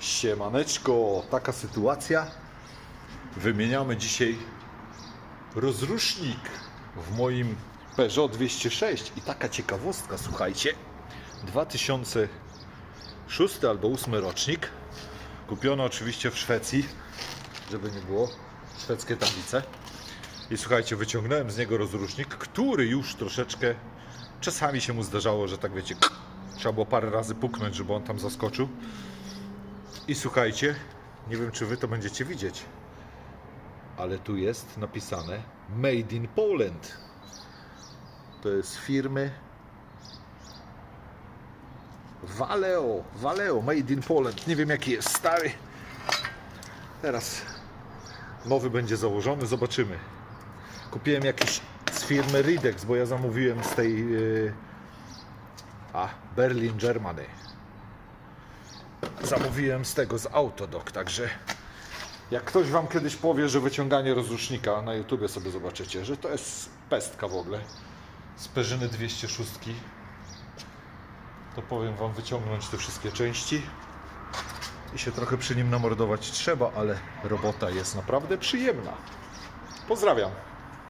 Siemaneczko, taka sytuacja. Wymieniamy dzisiaj rozrusznik w moim Peugeot 206 i taka ciekawostka, słuchajcie. 2006 albo 8 rocznik. Kupiony oczywiście w Szwecji, żeby nie było szwedzkie tablice. I słuchajcie, wyciągnąłem z niego rozrusznik, który już troszeczkę czasami się mu zdarzało, że tak wiecie, trzeba było parę razy puknąć, żeby on tam zaskoczył. I słuchajcie, nie wiem czy wy to będziecie widzieć, ale tu jest napisane Made in Poland. To jest firmy Valeo, Valeo, Made in Poland. Nie wiem jaki jest stary. Teraz nowy będzie założony, zobaczymy. Kupiłem jakiś z firmy Ridex, bo ja zamówiłem z tej yy, a Berlin Germany. Zamówiłem z tego z Autodoc, także jak ktoś wam kiedyś powie, że wyciąganie rozrusznika na YouTubie sobie zobaczycie, że to jest pestka w ogóle z Perzyny 206 to powiem wam wyciągnąć te wszystkie części i się trochę przy nim namordować trzeba, ale robota jest naprawdę przyjemna. Pozdrawiam.